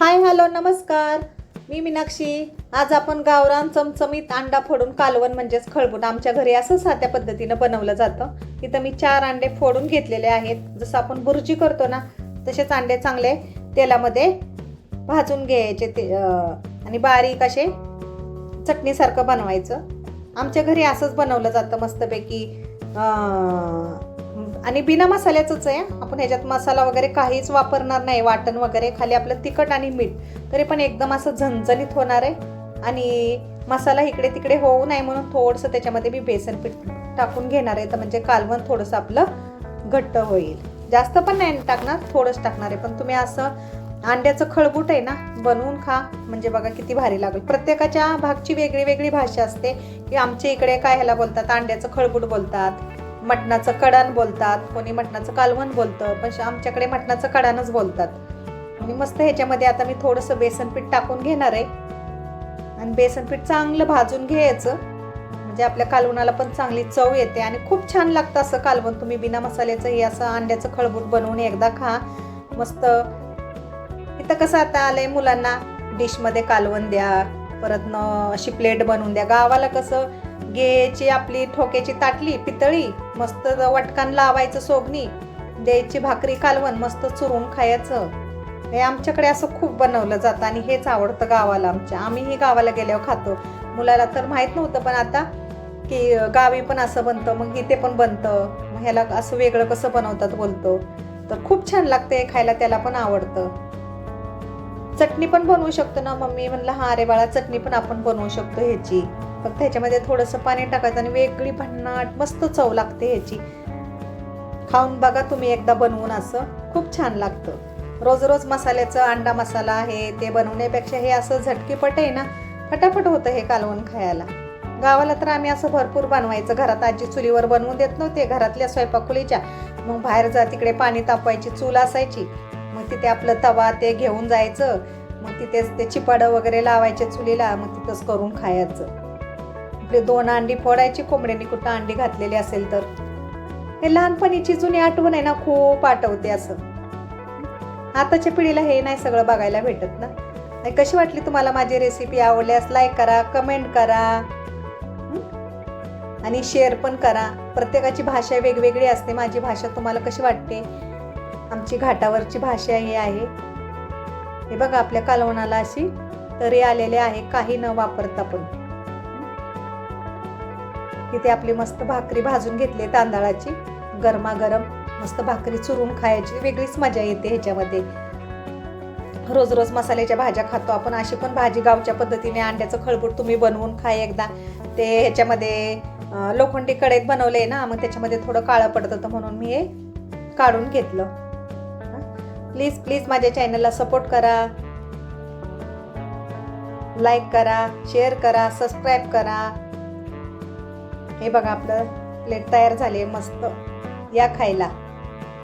Hi hello नमस्कार. मी मीनाक्षी. आज आपण गावरान चमचमीत अंडा फोडून कालवण म्हणजेच खळबून आमच्या घरी असं साध्या पद्धतीनं बनवलं जातं. इथं मी चार अंडे फोडून घेतलेले आहेत. जसं आपण बुर्जी करतो ना तसेच अंडे चांगले तेलामध्ये भाजून घ्यायचे ते आणि बारीक असे चटणीसारखं बनवायचं. आमच्या घरी असंच बनवलं जातं मस्तपैकी. आणि बिना मसाल्याचंच आहे. आपण ह्याच्यात मसाला वगैरे काहीच वापरणार नाही. वाटण वगैरे खाली आपलं तिखट आणि मीठ. तरी पण एकदम असं झणझणीत होणार आहे. आणि मसाला इकडे तिकडे होऊ नये म्हणून थोडंसं त्याच्यामध्ये मी बेसन पीठ टाकून घेणार आहे. तर म्हणजे कालवण थोडंसं आपलं घट्ट होईल. जास्त पण नाही टाकणार थोडंच टाकणार आहे. पण तुम्ही असं अंड्याचं खळबूट आहे ना बनवून खा. म्हणजे बघा किती भारी लागेल. प्रत्येकाच्या भागची वेगळी वेगळी भाषा असते. की आमच्या इकडे काय ह्याला बोलतात? अंड्याचं खळबूट बोलतात. मटणाचं कडान बोलतात कोणी मटणाचं कालवण बोलतं पण श- आमच्याकडे मटणाचं कडानच बोलतात. आणि मस्त ह्याच्यामध्ये आता मी थोडंसं बेसन पीठ टाकून घेणार आहे. आणि बेसन पीठ चांगलं भाजून घ्यायचं. म्हणजे आपल्या कालवणाला पण चांगली चव येते आणि खूप छान लागतं असं कालवण. तुम्ही बिना मसाल्याचं हे असं अंड्याचं खळबूट बनवून एकदा खा. मस्त. इथं कसं आता आलंय मुलांना डिशमध्ये कालवण द्या परत न अशी प्लेट बनवून द्या. गावाला कसं गेची आपली ठोक्याची ताटली पितळी मस्त वटकान लावायचं सोगणी द्यायची भाकरी कालवण मस्त चुरून खायचं. हे आमच्याकडे असं खूप बनवलं जातं आणि हेच आवडतं गावाला आमच्या. आम्हीही गावाला गेल्यावर खातो. मुलाला तर माहीत नव्हतं पण आता की गावी पण असं बनतं मग इथे पण बनतं. मग ह्याला असं वेगळं कसं बनवतात बोलतो. तर खूप छान लागते खायला त्याला पण आवडतं. चटणी पण बनवू शकतो ना मम्मी? म्हणलं हा अरे बाळा चटणी पण आपण बनवू शकतो ह्याची. फक्त ह्याच्यामध्ये थोडंसं पाणी टाकायचं आणि वेगळी भन्नाट मस्त चव लागते ह्याची. खाऊन बघा तुम्ही एकदा बनवून असं. खूप छान लागतं. रोज रोज मसाल्याचं अंडा मसाला आहे ते बनवण्यापेक्षा हे असं झटकीपट आहे ना फटाफट होतं हे कालवण खायला. गावाला तर आम्ही असं भरपूर बनवायचं. घरात आजी चुलीवर बनवून देत नव्हते घरातल्या स्वयंपाकुलीच्या मग बाहेर जा तिकडे पाणी तापवायची चूल असायची. मग तिथे आपलं तवा ते घेऊन जायचं. मग तिथेच ते चिपाडं वगैरे लावायचे चुलीला. मग तिथंच करून खायचं. आपले दोन अंडी फोडायची कोंबड्यांनी कुठं अंडी घातलेली असेल तर. हे लहानपणीची जुनी आठवण आहे ना खूप आठवते असं. आताच्या पिढीला हे नाही सगळं बघायला भेटत ना. आणि कशी वाटली तुम्हाला माझी रेसिपी आवडल्यास लाईक करा कमेंट करा. आणि शेअर पण करा. प्रत्येकाची भाषा वेगवेगळी असते. माझी भाषा तुम्हाला कशी वाटते? आमची घाटावरची भाषा ही आहे. हे बघा आपल्या कालवणाला अशी तरी आलेले आहे. काही न वापरता पण. तिथे आपली मस्त भाकरी भाजून घेतली तांदळाची. गरमागरम मस्त भाकरी चुरून खायची. वेगळीच मजा येते ह्याच्यामध्ये. रोज रोज मसाल्याच्या भाज्या खातो आपण. अशी पण भाजी गावच्या पद्धतीने अंड्याचं खळबूट तुम्ही बनवून खा एकदा. ते ह्याच्यामध्ये लोखंडी कढईत बनवले ना मग त्याच्यामध्ये थोडं काळं पडतं तर म्हणून मी हे काढून घेतलं. प्लीज प्लीज माझ्या चॅनलला सपोर्ट करा. लाईक करा शेअर करा सबस्क्राईब करा. हे बघा आपलं प्लेट तयार झाली मस्त. या खायला.